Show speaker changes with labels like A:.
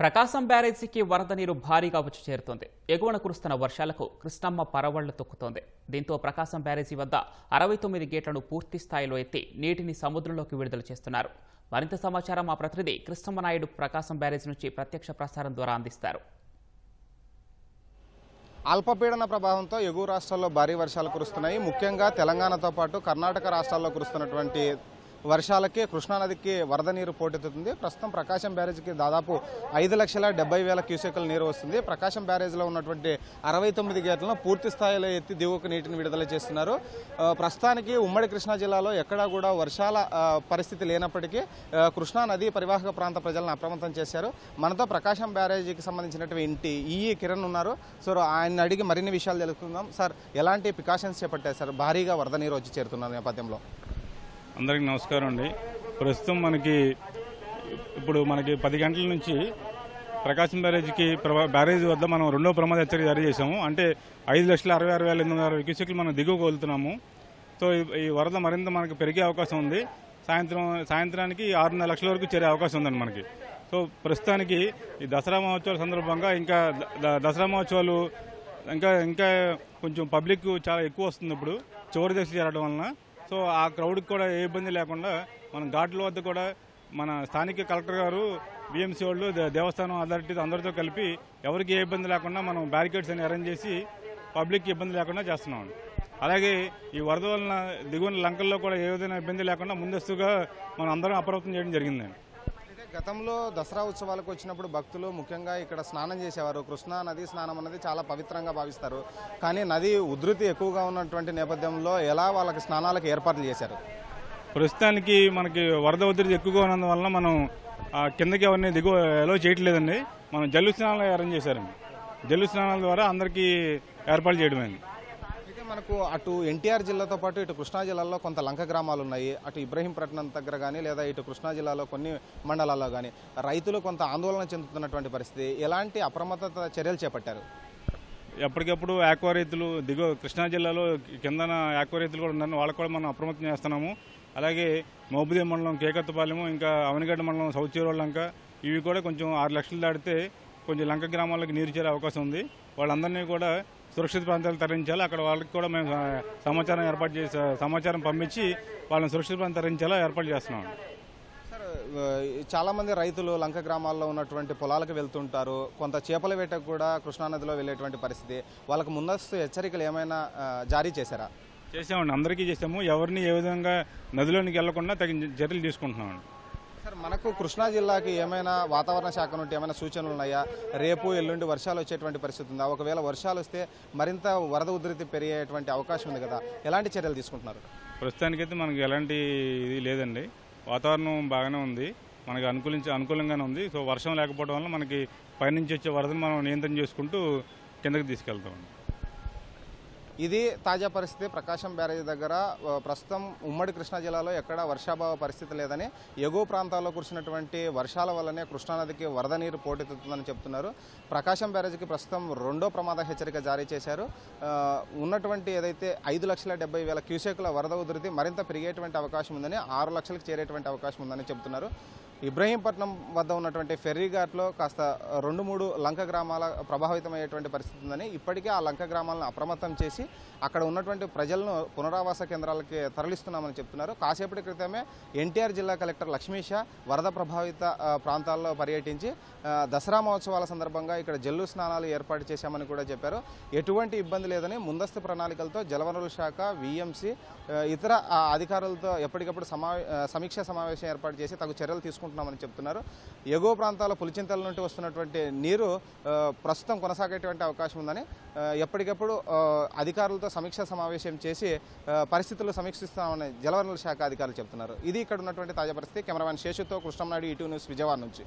A: ప్రకాశం బ్యారేజీకి వరద నీరు భారీగా వచ్చి చేరుతోంది. ఎగువన కురుస్తున్న వర్షాలకు కృష్ణమ్మ పరవళ్ళు తొక్కుతోంది. దీంతో ప్రకాశం బ్యారేజీ వద్ద అరవై తొమ్మిది గేట్లను పూర్తి స్థాయిలో ఎత్తి నీటిని సముద్రంలోకి విడుదల చేస్తున్నారు. మరింత సమాచారం మా ప్రతినిధి కృష్ణమ్మ నాయుడు ప్రకాశం బ్యారేజీ నుంచి ప్రత్యక్ష ప్రసారం ద్వారా అందిస్తారు.
B: అల్పపీడన ప్రభావంతో ఎగువ రాష్ట్రాల్లో భారీ వర్షాలు కురుస్తున్నాయి. ముఖ్యంగా తెలంగాణతో పాటు కర్ణాటక రాష్ట్రాల్లో కురుస్తున్నటువంటి వర్షాలకి కృష్ణానదికి వరద నీరు పోటెత్తుతుంది. ప్రస్తుతం ప్రకాశం బ్యారేజ్కి దాదాపు ఐదు లక్షల డెబ్బై వేల క్యూసెక్ల నీరు వస్తుంది. ప్రకాశం బ్యారేజ్లో ఉన్నటువంటి అరవై తొమ్మిది గేట్లను పూర్తి స్థాయిలో ఎత్తి దిగువకు నీటిని విడుదల చేస్తున్నారు. ప్రస్తుతానికి ఉమ్మడి కృష్ణా జిల్లాలో ఎక్కడా కూడా వర్షాల పరిస్థితి లేనప్పటికీ కృష్ణానది కృష్ణా పరివాహక ప్రాంత ప్రజలను అప్రమత్తం చేశారు. మనతో ప్రకాశం బ్యారేజీకి సంబంధించినటువంటి ఈఈ కిరణ్ ఉన్నారు. సో ఆయన అడిగి మరిన్ని విషయాలు తెలుసుకుందాం. సార్ ఎలాంటి ప్రికాషన్స్ చేపట్టారు? సార్ భారీగా వరద నీరు వచ్చి చేరుతున్న నేపథ్యంలో.
C: అందరికీ నమస్కారం అండి. ప్రస్తుతం మనకి ఇప్పుడు మనకి పది గంటల నుంచి ప్రకాశం బ్యారేజ్కి ప్రవా- బ్యారేజ్ వద్ద మనం రెండో ప్రమాద హెచ్చరిక జారీ చేశాము. అంటే ఐదు లక్షల అరవై ఆరు వేల ఎనిమిది వందల అరవై క్యూసెక్లు మనం దిగువకు సో ఈ- ఈ వరద మరింత మనకు పెరిగే అవకాశం ఉంది. సాయంత్రం సాయంత్రానికి ఆరున్నర లక్షల వరకు చేరే అవకాశం ఉందండి మనకి. సో ప్రస్తుతానికి ఈ దసరా మహోత్సవాల సందర్భంగా ఇంకా దసరా మహోత్సవాలు ఇంకా ఇంకా కొంచెం పబ్లిక్ చాలా ఎక్కువ వస్తుంది ఇప్పుడు. చివరి దశ చేరడం వలన సో ఆ క్రౌడ్కి కూడా ఏ ఇబ్బంది లేకుండా మన ఘాట్ల వద్ద కూడా మన స్థానిక కలెక్టర్ గారు బిఎంసీ వాళ్ళు దేవస్థానం అథారిటీ అందరితో కలిపి ఎవరికి ఏ ఇబ్బంది లేకుండా మనం బ్యారికేడ్స్ అని అరేంజ్ చేసి పబ్లిక్కి ఇబ్బంది లేకుండా చేస్తున్నాం. అలాగే ఈ వరద వలన దిగువన లంకల్లో కూడా ఏ విధంగా ఇబ్బంది లేకుండా ముందస్తుగా మనం అందరం అప్రమత్తం చేయడం జరిగిందండి
B: గతంలో దసరా ఉత్సవాలకు వచ్చినప్పుడు భక్తులు ముఖ్యంగా ఇక్కడ స్నానం చేసేవారు. కృష్ణా నది స్నానం అనేది చాలా పవిత్రంగా భావిస్తారు. కానీ నది ఉధృతి ఎక్కువగా ఉన్నటువంటి నేపథ్యంలో ఎలా వాళ్ళకి స్నానాలకు ఏర్పాట్లు చేశారు?
C: ప్రస్తుతానికి మనకి వరద ఉధృతి ఎక్కువగా ఉన్నందువలన మనం కిందకి ఎవరిని దిగువ ఎలో చేయట్లేదండి. మనం జల్లు స్నానాలు అరేంజ్ చేశారండి. జల్లు స్నానాల ద్వారా అందరికీ ఏర్పాటు చేయడమైంది.
B: మనకు అటు ఎన్టీఆర్ జిల్లాతో పాటు ఇటు కృష్ణా జిల్లాలో కొంత లంక గ్రామాలు ఉన్నాయి అటు ఇబ్రహీంపట్నం దగ్గర కానీ లేదా ఇటు కృష్ణా జిల్లాలో కొన్ని మండలాల్లో కానీ రైతులు కొంత ఆందోళన చెందుతున్నటువంటి పరిస్థితి. ఎలాంటి అప్రమత్తత చర్యలు చేపట్టారు?
C: ఎప్పటికప్పుడు ఆక్వా రైతులు దిగువ కృష్ణా జిల్లాలో కిందన ఆక్వా రైతులు కూడా ఉన్నారు వాళ్ళకు కూడా మనం అప్రమత్తం చేస్తున్నాము. అలాగే మోబుదే మండలం కేకత్తపాలెము ఇంకా అవనిగడ్డ మండలం సౌత్ చీరోళ్ళంక ఇవి కూడా కొంచెం ఆరు లక్షలు దాటితే కొంచెం లంక గ్రామాలకు నీరు చేరే అవకాశం ఉంది. వాళ్ళందరినీ కూడా సురక్షిత ప్రాంతాలకు తరలించాలి. అక్కడ వాళ్ళకి కూడా మేము సమాచారం ఏర్పాటు చేసి సమాచారం పంపించి వాళ్ళని సురక్షిత ప్రాంతం తరలించేలా ఏర్పాటు చేస్తున్నాం.
B: సార్ ఆ, చాలా మంది రైతులు లంక గ్రామాల్లో ఉన్నటువంటి పొలాలకు వెళ్తుంటారు. కొంత చేపల వేటకు కూడా కృష్ణానదిలో వెళ్ళేటువంటి పరిస్థితి. వాళ్ళకు ముందస్తు హెచ్చరికలు ఏమైనా జారీ చేశారా?
C: చేసామండి. అందరికీ చేసాము. ఎవరిని ఏ విధంగా నదిలోనికి వెళ్ళకుండా తగిన చర్యలు తీసుకుంటున్నామండి.
B: సార్ మనకు కృష్ణా జిల్లాకి ఏమైనా వాతావరణ శాఖ నుండి ఏమైనా సూచనలు ఉన్నాయా? రేపు ఎల్లుండి వర్షాలు వచ్చేటువంటి పరిస్థితి ఉందా? ఒకవేళ వర్షాలు వస్తే మరింత వరద ఉధృతి పెరిగేటువంటి అవకాశం ఉంది కదా? ఎలాంటి చర్యలు తీసుకుంటున్నారు?
C: ప్రస్తుతానికైతే మనకి ఎలాంటి ఇది లేదండి. వాతావరణం బాగానే ఉంది. మనకి అనుకూలించి అనుకూలంగానే ఉంది. సో వర్షం లేకపోవడం వల్ల మనకి పైనుంచి వచ్చే వరదను మనం నియంత్రణ చేసుకుంటూ కిందకి తీసుకెళ్తామండి.
B: ఇది తాజా పరిస్థితి. ప్రకాశం బ్యారేజ్ దగ్గర ప్రస్తుతం ఉమ్మడి కృష్ణా జిల్లాలో ఎక్కడ వర్షాభావ పరిస్థితి లేదని ఎగువ ప్రాంతాల్లో కురిసినటువంటి వర్షాల వల్లనే కృష్ణానదికి వరద నీరు పోటెత్తుతుందని చెప్తున్నారు. ప్రకాశం బ్యారేజ్కి ప్రస్తుతం రెండో ప్రమాద హెచ్చరిక జారీ చేశారు. ఉన్నటువంటి ఏదైతే ఐదు లక్షల డెబ్బై వేల క్యూసెక్ల వరద ఉధృతి మరింత పెరిగేటువంటి అవకాశం ఉందని ఆరు లక్షలకు చేరేటువంటి అవకాశం ఉందని చెప్తున్నారు. ఇబ్రహీంపట్నం వద్ద ఉన్నటువంటి ఫెర్రీ ఘాట్లో కాస్త రెండు మూడు లంక గ్రామాల ప్రభావితమయ్యేటువంటి పరిస్థితి ఉందని ఇప్పటికే ఆ లంక గ్రామాలను అప్రమత్తం చేసి అక్కడ ఉన్నటువంటి ప్రజలను పునరావాస కేంద్రాలకి తరలిస్తున్నామని చెప్తున్నారు. కాసేపటి క్రితమే ఎన్టీఆర్ జిల్లా కలెక్టర్ లక్ష్మీష వరద ప్రభావిత ప్రాంతాల్లో పర్యటించి దసరా మహోత్సవాల సందర్భంగా ఇక్కడ జల్లు స్నానాలు ఏర్పాటు చేశామని కూడా చెప్పారు. ఎటువంటి ఇబ్బంది లేదని ముందస్తు ప్రణాళికలతో జలవనరుల శాఖ విఎంసి ఇతర అధికారులతో ఎప్పటికప్పుడు సమా సమీక్షా సమావేశం ఏర్పాటు చేసి తగు చర్యలు తీసుకుంటున్నామని చెప్తున్నారు. ఎగువ ప్రాంతాల పులిచింతల నుండి వస్తున్నటువంటి నీరు ప్రస్తుతం కొనసాగేటువంటి అవకాశం ఉందని ఎప్పటికప్పుడు అధికారులతో సమీక్షా సమావేశం చేసి పరిస్థితులు సమీక్షిస్తామని జలవనరుల శాఖ అధికారులు చెప్తున్నారు. ఇది ఇక్కడ ఉన్నటువంటి తాజా పరిస్థితి. కెమెరామెన్ శేషుతో కృష్ణంనాయుడు ఈటీవీ న్యూస్ విజయవాడ నుంచి.